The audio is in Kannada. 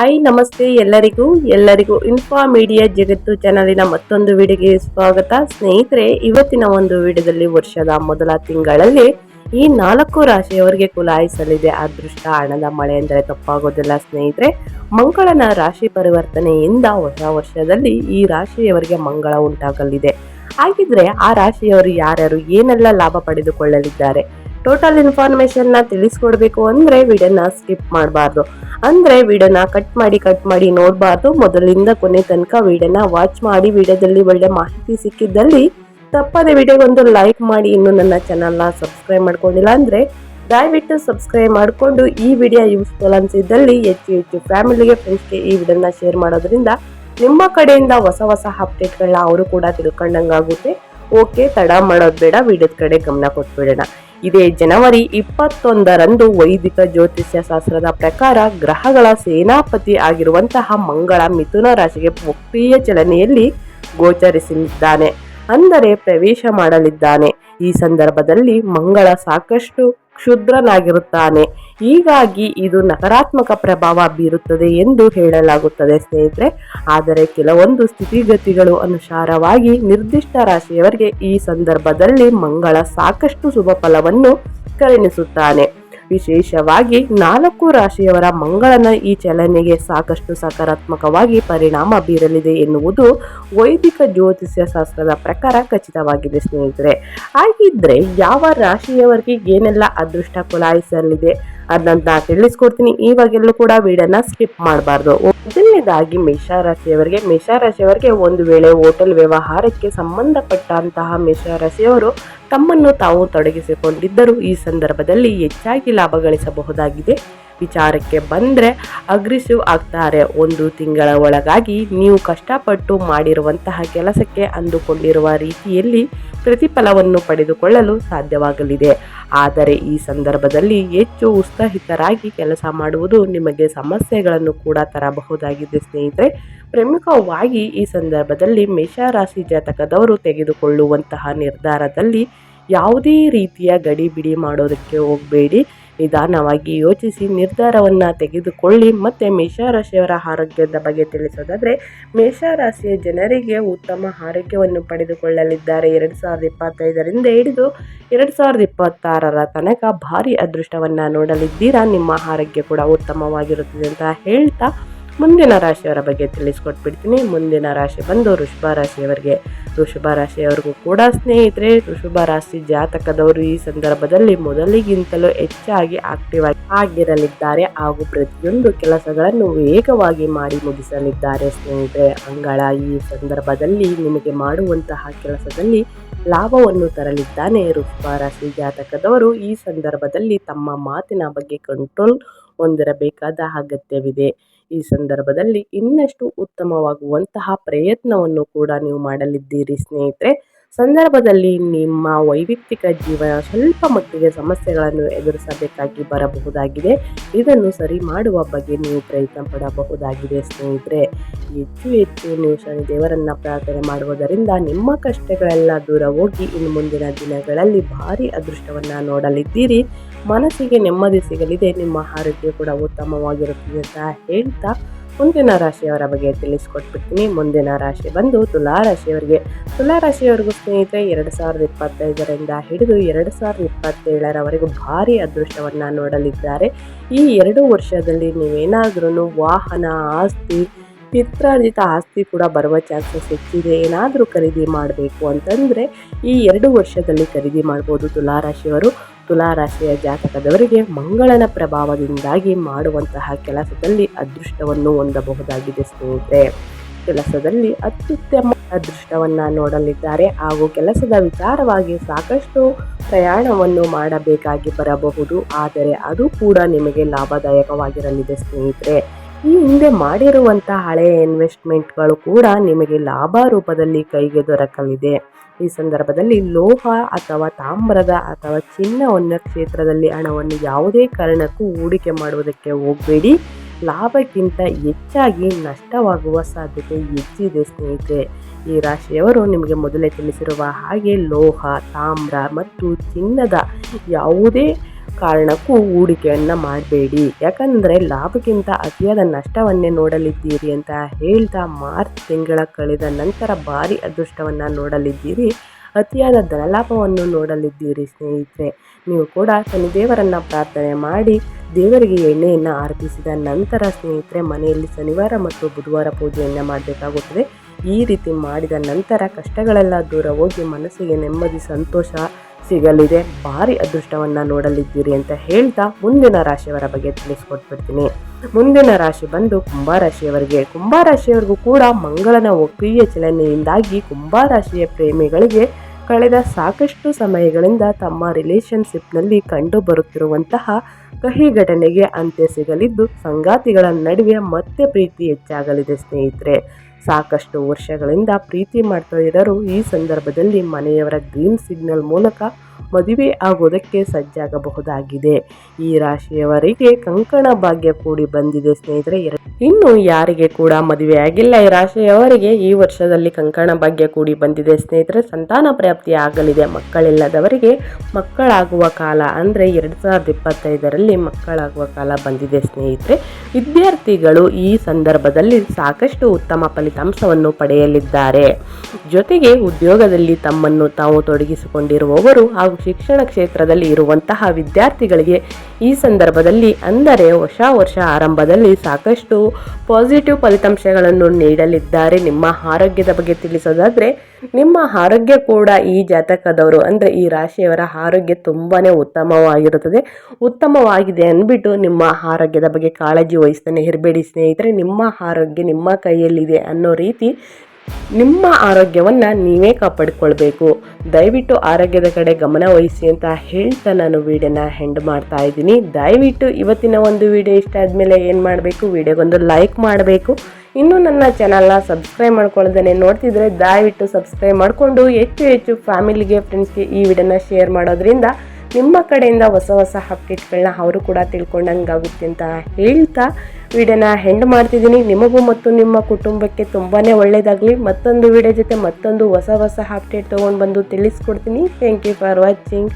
ಹಾಯ್, ನಮಸ್ತೆ ಎಲ್ಲರಿಗೂ. ಎಲ್ಲರಿಗೂ ಇನ್ಫಾ ಮೀಡಿಯಾ ಜಗತ್ತು ಚಾನಲಿನ ಮತ್ತೊಂದು ವಿಡಿಯೋಗೆ ಸ್ವಾಗತ. ಸ್ನೇಹಿತರೆ, ಇವತ್ತಿನ ಒಂದು ವಿಡಿಯೋದಲ್ಲಿ ವರ್ಷದ ಮೊದಲ ತಿಂಗಳಲ್ಲಿ ಈ ನಾಲ್ಕು ರಾಶಿಯವರಿಗೆ ಕುಲಾಯಿಸಲಿದೆ. ಅದೃಷ್ಟ, ಹಣದ ಮಳೆ ಅಂದರೆ ತಪ್ಪಾಗೋದಿಲ್ಲ ಸ್ನೇಹಿತರೆ. ಮಂಗಳನ ರಾಶಿ ಪರಿವರ್ತನೆಯಿಂದ ಹೊಸ ವರ್ಷದಲ್ಲಿ ಈ ರಾಶಿಯವರಿಗೆ ಮಂಗಳ ಉಂಟಾಗಲಿದೆ. ಹಾಗಿದ್ರೆ ಆ ರಾಶಿಯವರು ಯಾರ್ಯಾರು ಏನೆಲ್ಲ ಲಾಭ ಪಡೆದುಕೊಳ್ಳಲಿದ್ದಾರೆ? ಟೋಟಲ್ ಇನ್ಫಾರ್ಮೇಶನ್ನ ತಿಳಿಸ್ಕೊಡ್ಬೇಕು ಅಂದ್ರೆ ವಿಡಿಯೋನ ಸ್ಕಿಪ್ ಮಾಡಬಾರ್ದು. ಅಂದ್ರೆ ವಿಡಿಯೋನ ಕಟ್ ಮಾಡಿ ಕಟ್ ಮಾಡಿ ನೋಡಬಾರ್ದು. ಮೊದಲಿಂದ ಕೊನೆ ತನಕ ವಿಡಿಯೋನ ವಾಚ್ ಮಾಡಿ ವಿಡಿಯೋದಲ್ಲಿ ಒಳ್ಳೆ ಮಾಹಿತಿ ಸಿಕ್ಕಿದ್ದಲ್ಲಿ ತಪ್ಪದೆ ವಿಡಿಯೋಗೊಂದು ಲೈಕ್ ಮಾಡಿ. ಇನ್ನು ನನ್ನ ಚಾನಲ್ನ ಸಬ್ಸ್ಕ್ರೈಬ್ ಮಾಡ್ಕೊಂಡಿಲ್ಲ ಅಂದ್ರೆ ದಯವಿಟ್ಟು ಸಬ್ಸ್ಕ್ರೈಬ್ ಮಾಡಿಕೊಂಡು ಈ ವಿಡಿಯೋ ಯೂಸ್ಫುಲ್ ಅನ್ಸಿದ್ದಲ್ಲಿ ಹೆಚ್ಚು ಹೆಚ್ಚು ಫ್ಯಾಮಿಲಿಗೆ ಫ್ರೆಂಡ್ಸ್ಗೆ ಈ ವಿಡಿಯೋನ ಶೇರ್ ಮಾಡೋದ್ರಿಂದ ನಿಮ್ಮ ಕಡೆಯಿಂದ ಹೊಸ ಹೊಸ ಅಪ್ಡೇಟ್ಗಳನ್ನ ಅವರು ಕೂಡ ತಿಳ್ಕೊಂಡಂಗಾಗುತ್ತೆ. ಓಕೆ ತಡ ಮಾಡೋದು ಬೇಡ. ವಿಡಿಯೋದ ಕಡೆ ಗಮನ ಕೊಟ್ಬಿಡೋಣ. ಇದೇ ಜನವರಿ ಇಪ್ಪತ್ತೊಂದರಂದು ವೈದಿಕ ಜ್ಯೋತಿಷ್ಯ ಶಾಸ್ತ್ರದ ಪ್ರಕಾರ ಗ್ರಹಗಳ ಸೇನಾಪತಿ ಆಗಿರುವಂತಹ ಮಂಗಳ ಮಿಥುನ ರಾಶಿಗೆ ಪ್ರಿಯ ಚಲನೆಯಲ್ಲಿ ಗೋಚರಿಸಲಿದ್ದಾನೆ ಅಂದರೆ ಪ್ರವೇಶ ಮಾಡಲಿದ್ದಾನೆ. ಈ ಸಂದರ್ಭದಲ್ಲಿ ಮಂಗಳ ಸಾಕಷ್ಟು ಕ್ಷುದ್ರನಾಗಿರುತ್ತಾನೆ. ಹೀಗಾಗಿ ಇದು ನಕಾರಾತ್ಮಕ ಪ್ರಭಾವ ಬೀರುತ್ತದೆ ಎಂದು ಹೇಳಲಾಗುತ್ತದೆ ಸ್ನೇಹಿತರೆ. ಆದರೆ ಕೆಲವೊಂದು ಸ್ಥಿತಿಗತಿಗಳು ಅನುಸಾರವಾಗಿ ನಿರ್ದಿಷ್ಟ ರಾಶಿಯವರಿಗೆ ಈ ಸಂದರ್ಭದಲ್ಲಿ ಮಂಗಳ ಸಾಕಷ್ಟು ಶುಭ ಫಲವನ್ನು ಕರುಣಿಸುತ್ತಾನೆ. ವಿಶೇಷವಾಗಿ ನಾಲ್ಕು ರಾಶಿಯವರ ಮಂಗಳನ ಈ ಚಲನೆಗೆ ಸಾಕಷ್ಟು ಸಕಾರಾತ್ಮಕವಾಗಿ ಪರಿಣಾಮ ಬೀರಲಿದೆ ಎನ್ನುವುದು ವೈದಿಕ ಜ್ಯೋತಿಷ್ಯ ಶಾಸ್ತ್ರದ ಪ್ರಕಾರ ಖಚಿತವಾಗಿದೆ ಸ್ನೇಹಿತರೆ. ಹಾಗಿದ್ರೆ ಯಾವ ರಾಶಿಯವರಿಗೆ ಏನೆಲ್ಲ ಅದೃಷ್ಟ ಕುಲಾಯಿಸಲಿದೆ? ಅದನ್ನ ತಿಳಿಸ್ಕೊಡ್ತೀನಿ. ಇವಾಗೆಲ್ಲೂ ಕೂಡ ವಿಡಿಯೋನ ಸ್ಕಿಪ್ ಮಾಡಬಾರ್ದು. ಮೊದಲನೇದಾಗಿ ಮೇಷರಾಶಿಯವರಿಗೆ ಮೇಷರಾಶಿಯವರಿಗೆ ಒಂದು ವೇಳೆ ಹೋಟೆಲ್ ವ್ಯವಹಾರಕ್ಕೆ ಸಂಬಂಧಪಟ್ಟಂತಹ ಮೇಷರಾಶಿಯವರು ತಮ್ಮನ್ನು ತಾವು ತೊಡಗಿಸಿಕೊಂಡಿದ್ದರೂ ಈ ಸಂದರ್ಭದಲ್ಲಿ ಹೆಚ್ಚಾಗಿ ಲಾಭ ಗಳಿಸಬಹುದಾಗಿದೆ. ವಿಚಾರಕ್ಕೆ ಬಂದರೆ ಅಗ್ರೆಸಿವ್ ಆಗ್ತಾರೆ. ಒಂದು ತಿಂಗಳ ಒಳಗಾಗಿ ನೀವು ಕಷ್ಟಪಟ್ಟು ಮಾಡಿರುವಂತಹ ಕೆಲಸಕ್ಕೆ ಅಂದುಕೊಂಡಿರುವ ರೀತಿಯಲ್ಲಿ ಪ್ರತಿಫಲವನ್ನು ಪಡೆದುಕೊಳ್ಳಲು ಸಾಧ್ಯವಾಗಲಿದೆ. ಆದರೆ ಈ ಸಂದರ್ಭದಲ್ಲಿ ಹೆಚ್ಚು ಉತ್ಸಾಹಿತರಾಗಿ ಕೆಲಸ ಮಾಡುವುದು ನಿಮಗೆ ಸಮಸ್ಯೆಗಳನ್ನು ಕೂಡ ತರಬಹುದಾಗಿದೆ ಸ್ನೇಹಿತರೆ. ಪ್ರಮುಖವಾಗಿ ಈ ಸಂದರ್ಭದಲ್ಲಿ ಮೇಷರಾಶಿ ಜಾತಕದವರು ತೆಗೆದುಕೊಳ್ಳುವಂತಹ ನಿರ್ಧಾರದಲ್ಲಿ ಯಾವುದೇ ರೀತಿಯ ಗಡಿಬಿಡಿ ಮಾಡೋದಕ್ಕೆ ಹೋಗಬೇಡಿ. ನಿಧಾನವಾಗಿ ಯೋಚಿಸಿ ನಿರ್ಧಾರವನ್ನು ತೆಗೆದುಕೊಳ್ಳಿ. ಮತ್ತು ಮೇಷರಾಶಿಯವರ ಆರೋಗ್ಯದ ಬಗ್ಗೆ ತಿಳಿಸೋದಾದರೆ, ಮೇಷರಾಶಿಯ ಜನರಿಗೆ ಉತ್ತಮ ಆರೋಗ್ಯವನ್ನು ಪಡೆದುಕೊಳ್ಳಲಿದ್ದಾರೆ. ಎರಡು ಸಾವಿರದ ಇಪ್ಪತ್ತೈದರಿಂದ ಹಿಡಿದು ಎರಡು ಸಾವಿರದ ಇಪ್ಪತ್ತಾರರ ತನಕ ಭಾರಿ ಅದೃಷ್ಟವನ್ನು ನೋಡಲಿದ್ದೀರಾ? ನಿಮ್ಮ ಆರೋಗ್ಯ ಕೂಡ ಉತ್ತಮವಾಗಿರುತ್ತದೆ ಅಂತ ಹೇಳ್ತಾ ಮುಂದಿನ ರಾಶಿಯವರ ಬಗ್ಗೆ ತಿಳಿಸ್ಕೊಟ್ಬಿಡ್ತೀನಿ. ಮುಂದಿನ ರಾಶಿ ಬಂದು ವೃಷಭ ರಾಶಿಯವರಿಗೆ ವೃಷಭ ರಾಶಿಯವರಿಗೂ ಕೂಡ ಸ್ನೇಹಿತರೆ, ವೃಷಭ ರಾಶಿ ಜಾತಕದವರು ಈ ಸಂದರ್ಭದಲ್ಲಿ ಮೊದಲಿಗಿಂತಲೂ ಹೆಚ್ಚಾಗಿ ಆಕ್ಟಿವ್ ಆಗಿ ಆಗಿರಲಿದ್ದಾರೆ ಹಾಗೂ ಪ್ರತಿಯೊಂದು ಕೆಲಸಗಳನ್ನು ವೇಗವಾಗಿ ಮಾಡಿ ಮುಗಿಸಲಿದ್ದಾರೆ ಸ್ನೇಹಿತರೆ. ಅಂಗಳ ಈ ಸಂದರ್ಭದಲ್ಲಿ ನಿಮಗೆ ಮಾಡುವಂತಹ ಕೆಲಸದಲ್ಲಿ ಲಾಭವನ್ನು ತರಲಿದ್ದಾನೆ ವೃಷಭ ರಾಶಿ ಜಾತಕದವರು. ಈ ಸಂದರ್ಭದಲ್ಲಿ ತಮ್ಮ ಮಾತಿನ ಬಗ್ಗೆ ಕಂಟ್ರೋಲ್ ಹೊಂದಿರಬೇಕಾದ ಅಗತ್ಯವಿದೆ. ಈ ಸಂದರ್ಭದಲ್ಲಿ ಇನ್ನಷ್ಟು ಉತ್ತಮವಾಗುವಂತಹ ಪ್ರಯತ್ನವನ್ನು ಕೂಡ ನೀವು ಮಾಡಲಿದ್ದೀರಿ, ಸ್ನೇಹಿತರೆ. ಸಂದರ್ಭದಲ್ಲಿ ನಿಮ್ಮ ವೈಯಕ್ತಿಕ ಜೀವನ ಸ್ವಲ್ಪ ಮಟ್ಟಿಗೆ ಸಮಸ್ಯೆಗಳನ್ನು ಎದುರಿಸಬೇಕಾಗಿ ಬರಬಹುದಾಗಿದೆ. ಇದನ್ನು ಸರಿ ಮಾಡುವ ಬಗ್ಗೆ ನೀವು ಪ್ರಯತ್ನ ಪಡಬಹುದಾಗಿದೆ, ಸ್ನೇಹಿತರೆ. ಹೆಚ್ಚು ಹೆಚ್ಚು ನೀವು ಶನಿ ದೇವರನ್ನ ಪ್ರಾರ್ಥನೆ ಮಾಡುವುದರಿಂದ ನಿಮ್ಮ ಕಷ್ಟಗಳೆಲ್ಲ ದೂರ ಹೋಗಿ ಇನ್ನು ಮುಂದಿನ ದಿನಗಳಲ್ಲಿ ಭಾರಿ ಅದೃಷ್ಟವನ್ನು ನೋಡಲಿದ್ದೀರಿ. ಮನಸ್ಸಿಗೆ ನೆಮ್ಮದಿ ಸಿಗಲಿದೆ, ನಿಮ್ಮ ಆರೋಗ್ಯ ಕೂಡ ಉತ್ತಮವಾಗಿರುತ್ತದೆ ಅಂತ ಹೇಳ್ತಾ ಮುಂದಿನ ರಾಶಿಯವರ ಬಗ್ಗೆ ತಿಳಿಸ್ಕೊಟ್ಬಿಡ್ತೀನಿ. ಮುಂದಿನ ರಾಶಿ ಬಂದು ತುಲಾ ರಾಶಿಯವರಿಗೆ. ತುಲಾ ರಾಶಿಯವರೆಗೂ ಸ್ನೇಹಿತರೆ, ಎರಡು ಸಾವಿರದ ಇಪ್ಪತ್ತೈದರಿಂದ ಹಿಡಿದು ಎರಡು ಸಾವಿರದ ಇಪ್ಪತ್ತೇಳರವರೆಗೂ ಭಾರಿ ಅದೃಷ್ಟವನ್ನು ನೋಡಲಿದ್ದಾರೆ. ಈ ಎರಡು ವರ್ಷದಲ್ಲಿ ನೀವೇನಾದ್ರೂ ವಾಹನ, ಆಸ್ತಿ ಪಿತ್ರಾರ್ಜಿತ ಆಸ್ತಿ ಕೂಡ ಬರುವ ಚಾನ್ಸಸ್ ಹೆಚ್ಚಿದೆ. ಏನಾದರೂ ಖರೀದಿ ಮಾಡಬೇಕು ಅಂತಂದರೆ ಈ ಎರಡು ವರ್ಷದಲ್ಲಿ ಖರೀದಿ ಮಾಡ್ಬೋದು ತುಲಾರಾಶಿಯವರು ತುಲಾರಾಶಿಯ ಜಾತಕದವರಿಗೆ ಮಂಗಳನ ಪ್ರಭಾವದಿಂದಾಗಿ ಮಾಡುವಂತಹ ಕೆಲಸದಲ್ಲಿ ಅದೃಷ್ಟವನ್ನು ಹೊಂದಬಹುದಾಗಿದೆ ಸ್ನೇಹಿತರೆ. ಕೆಲಸದಲ್ಲಿ ಅತ್ಯುತ್ತಮ ಅದೃಷ್ಟವನ್ನು ನೋಡಲಿದ್ದಾರೆ ಹಾಗೂ ಕೆಲಸದ ವಿಚಾರವಾಗಿ ಸಾಕಷ್ಟು ಪ್ರಯಾಣವನ್ನು ಮಾಡಬೇಕಾಗಿ ಬರಬಹುದು, ಆದರೆ ಅದು ಕೂಡ ನಿಮಗೆ ಲಾಭದಾಯಕವಾಗಿರಲಿದೆ ಸ್ನೇಹಿತರೆ. ಈ ಹಿಂದೆ ಮಾಡಿರುವಂಥ ಹಳೆಯ ಇನ್ವೆಸ್ಟ್ಮೆಂಟ್ಗಳು ಕೂಡ ನಿಮಗೆ ಲಾಭ ರೂಪದಲ್ಲಿ ಕೈಗೆ ದೊರಕಲಿದೆ. ಈ ಸಂದರ್ಭದಲ್ಲಿ ಲೋಹ ಅಥವಾ ತಾಮ್ರದ ಅಥವಾ ಚಿನ್ನವನ್ನು ಕ್ಷೇತ್ರದಲ್ಲಿ ಹಣವನ್ನು ಯಾವುದೇ ಕಾರಣಕ್ಕೂ ಹೂಡಿಕೆ ಮಾಡುವುದಕ್ಕೆ ಹೋಗಬೇಡಿ. ಲಾಭಕ್ಕಿಂತ ಹೆಚ್ಚಾಗಿ ನಷ್ಟವಾಗುವ ಸಾಧ್ಯತೆ ಹೆಚ್ಚಿದೆ ಸ್ನೇಹಿತರೆ. ಈ ರಾಶಿಯವರು ನಿಮಗೆ ಮೊದಲೇ ತಿಳಿಸಿರುವ ಹಾಗೆ ಲೋಹ, ತಾಮ್ರ ಮತ್ತು ಚಿನ್ನದ ಯಾವುದೇ ಕಾರಣಕ್ಕೂ ಹೂಡಿಕೆಯನ್ನು ಮಾಡಬೇಡಿ. ಯಾಕಂದರೆ ಲಾಭಕ್ಕಿಂತ ಅತಿಯಾದ ನಷ್ಟವನ್ನೇ ನೋಡಲಿದ್ದೀರಿ ಅಂತ ಹೇಳ್ತಾ ಮಾರ್ಚ್ ತಿಂಗಳ ಕಳೆದ ನಂತರ ಭಾರಿ ಅದೃಷ್ಟವನ್ನು ನೋಡಲಿದ್ದೀರಿ. ಅತಿಯಾದ ಧನಲಾಭವನ್ನು ನೋಡಲಿದ್ದೀರಿ ಸ್ನೇಹಿತರೆ. ನೀವು ಕೂಡ ಶನಿದೇವರನ್ನು ಪ್ರಾರ್ಥನೆ ಮಾಡಿ ದೇವರಿಗೆ ಎಣ್ಣೆಯನ್ನು ಅರ್ಪಿಸಿದ ನಂತರ ಸ್ನೇಹಿತರೆ ಮನೆಯಲ್ಲಿ ಶನಿವಾರ ಮತ್ತು ಬುಧವಾರ ಪೂಜೆಯನ್ನು ಮಾಡಬೇಕಾಗುತ್ತದೆ. ಈ ರೀತಿ ಮಾಡಿದ ನಂತರ ಕಷ್ಟಗಳೆಲ್ಲ ದೂರ ಹೋಗಿ ಮನಸ್ಸಿಗೆ ನೆಮ್ಮದಿ, ಸಂತೋಷ ಸಿಗಲಿದೆ. ಭಾರಿ ಅದೃಷ್ಟವನ್ನು ನೋಡಲಿದ್ದೀರಿ ಅಂತ ಹೇಳ್ತಾ ಮುಂದಿನ ರಾಶಿಯವರ ಬಗ್ಗೆ ತಿಳಿಸ್ಕೊಟ್ಬಿಡ್ತೀನಿ. ಮುಂದಿನ ರಾಶಿ ಬಂದು ಕುಂಭರಾಶಿಯವರಿಗೆ. ಕುಂಭರಾಶಿಯವರಿಗೂ ಕೂಡ ಮಂಗಳನ ಒಕ್ರಿಯ ಚಲನೆಯಿಂದಾಗಿ ಕುಂಭರಾಶಿಯ ಪ್ರೇಮಿಗಳಿಗೆ ಕಳೆದ ಸಾಕಷ್ಟು ಸಮಯಗಳಿಂದ ತಮ್ಮ ರಿಲೇಷನ್ಶಿಪ್ನಲ್ಲಿ ಕಂಡು ಬರುತ್ತಿರುವಂತಹ ಕಹಿ ಘಟನೆಗೆ ಅಂತ್ಯ ಸಿಗಲಿದ್ದು, ಸಂಗಾತಿಗಳ ನಡುವೆ ಮತ್ತೆ ಪ್ರೀತಿ ಹೆಚ್ಚಾಗಲಿದೆ ಸ್ನೇಹಿತರೆ. ಸಾಕಷ್ಟು ವರ್ಷಗಳಿಂದ ಪ್ರೀತಿ ಮಾಡ್ತಾ ಇರೋರು ಈ ಸಂದರ್ಭದಲ್ಲಿ ಮನೆಯವರ ಗ್ರೀನ್ ಸಿಗ್ನಲ್ ಮೂಲಕ ಮದುವೆ ಆಗೋದಕ್ಕೆ ಸಜ್ಜಾಗಬಹುದಾಗಿದೆ. ಈ ರಾಶಿಯವರಿಗೆ ಕಂಕಣ ಭಾಗ್ಯ ಕೂಡಿ ಬಂದಿದೆ ಸ್ನೇಹಿತರೆ. ಇನ್ನು ಯಾರಿಗೆ ಕೂಡ ಮದುವೆ ಆಗಿಲ್ಲ ಈ ರಾಶಿಯವರಿಗೆ, ಈ ವರ್ಷದಲ್ಲಿ ಕಂಕಣ ಭಾಗ್ಯ ಕೂಡಿ ಬಂದಿದೆ ಸ್ನೇಹಿತರೆ. ಸಂತಾನ ಪ್ರಾಪ್ತಿ ಆಗಲಿದೆ. ಮಕ್ಕಳಿಲ್ಲದವರಿಗೆ ಮಕ್ಕಳಾಗುವ ಕಾಲ ಅಂದರೆ ಎರಡು ಸಾವಿರದ ಇಪ್ಪತ್ತೈದರಲ್ಲಿ ಮಕ್ಕಳಾಗುವ ಕಾಲ ಬಂದಿದೆ ಸ್ನೇಹಿತರೆ. ವಿದ್ಯಾರ್ಥಿಗಳು ಈ ಸಂದರ್ಭದಲ್ಲಿ ಸಾಕಷ್ಟು ಉತ್ತಮ ಫಲಿತಾಂಶವನ್ನು ಪಡೆಯಲಿದ್ದಾರೆ. ಜೊತೆಗೆ ಉದ್ಯೋಗದಲ್ಲಿ ತಮ್ಮನ್ನು ತಾವು ತೊಡಗಿಸಿಕೊಂಡಿರುವವರು ಹಾಗೂ ಶಿಕ್ಷಣ ಕ್ಷೇತ್ರದಲ್ಲಿ ಇರುವಂತಹ ವಿದ್ಯಾರ್ಥಿಗಳಿಗೆ ಈ ಸಂದರ್ಭದಲ್ಲಿ ಅಂದರೆ ಹೊಸ ವರ್ಷ ಆರಂಭದಲ್ಲಿ ಸಾಕಷ್ಟು ಪಾಸಿಟಿವ್ ಫಲಿತಾಂಶಗಳನ್ನು ನೀಡಲಿದ್ದಾರೆ. ನಿಮ್ಮ ಆರೋಗ್ಯದ ಬಗ್ಗೆ ತಿಳಿಸೋದಾದರೆ, ನಿಮ್ಮ ಆರೋಗ್ಯ ಕೂಡ ಈ ಜಾತಕದವರು ಅಂದರೆ ಈ ರಾಶಿಯವರ ಆರೋಗ್ಯ ತುಂಬಾ ಉತ್ತಮವಾಗಿರುತ್ತದೆ. ಉತ್ತಮವಾಗಿದೆ ಅಂದ್ಬಿಟ್ಟು ನಿಮ್ಮ ಆರೋಗ್ಯದ ಬಗ್ಗೆ ಕಾಳಜಿ ವಹಿಸ್ತಾನೆ ಇರಬೇಡಿ ಸ್ನೇಹಿತರೆ. ನಿಮ್ಮ ಆರೋಗ್ಯ ನಿಮ್ಮ ಕೈಯಲ್ಲಿದೆ ಅನ್ನೋ ರೀತಿ ನಿಮ್ಮ ಆರೋಗ್ಯವನ್ನು ನೀವೇ ಕಾಪಾಡಿಕೊಳ್ಬೇಕು. ದಯವಿಟ್ಟು ಆರೋಗ್ಯದ ಕಡೆ ಗಮನ ವಹಿಸಿ ಅಂತ ಹೇಳ್ತಾ ನಾನು ವಿಡಿಯೋನ ಹೆಂಡ್ ಮಾಡ್ತಾ ಇದ್ದೀನಿ. ದಯವಿಟ್ಟು ಇವತ್ತಿನ ಒಂದು ವಿಡಿಯೋ ಇಷ್ಟ ಆದಮೇಲೆ ಏನು ಮಾಡಬೇಕು? ವಿಡಿಯೋಗೊಂದು ಲೈಕ್ ಮಾಡಬೇಕು. ಇನ್ನೂ ನನ್ನ ಚಾನಲ್ನ ಸಬ್ಸ್ಕ್ರೈಬ್ ಮಾಡ್ಕೊಳ್ದೇ ನೋಡ್ತಿದ್ರೆ ದಯವಿಟ್ಟು ಸಬ್ಸ್ಕ್ರೈಬ್ ಮಾಡಿಕೊಂಡು ಹೆಚ್ಚು ಹೆಚ್ಚು ಫ್ಯಾಮಿಲಿಗೆ ಫ್ರೆಂಡ್ಸ್ಗೆ ಈ ವಿಡಿಯೋನ ಶೇರ್ ಮಾಡೋದ್ರಿಂದ ನಿಮ್ಮ ಕಡೆಯಿಂದ ಹೊಸ ಹೊಸ ಅಪ್ಡೇಟ್ಗಳನ್ನ ಅವರು ಕೂಡ ತಿಳ್ಕೊಂಡಂಗಾಗುತ್ತೆ ಅಂತ ಹೇಳ್ತಾ ವಿಡಿಯೋನ ಹೆಂಡ್ ಮಾಡ್ತಿದ್ದೀನಿ. ನಿಮಗೂ ಮತ್ತು ನಿಮ್ಮ ಕುಟುಂಬಕ್ಕೆ ತುಂಬಾ ಒಳ್ಳೆಯದಾಗಲಿ ಮತ್ತೊಂದು ವಿಡಿಯೋ ಜೊತೆ ಮತ್ತೊಂದು ಹೊಸ ಹೊಸ ಅಪ್ಡೇಟ್ ತೊಗೊಂಡು ಬಂದು ತಿಳಿಸ್ಕೊಡ್ತೀನಿ. Thank you for watching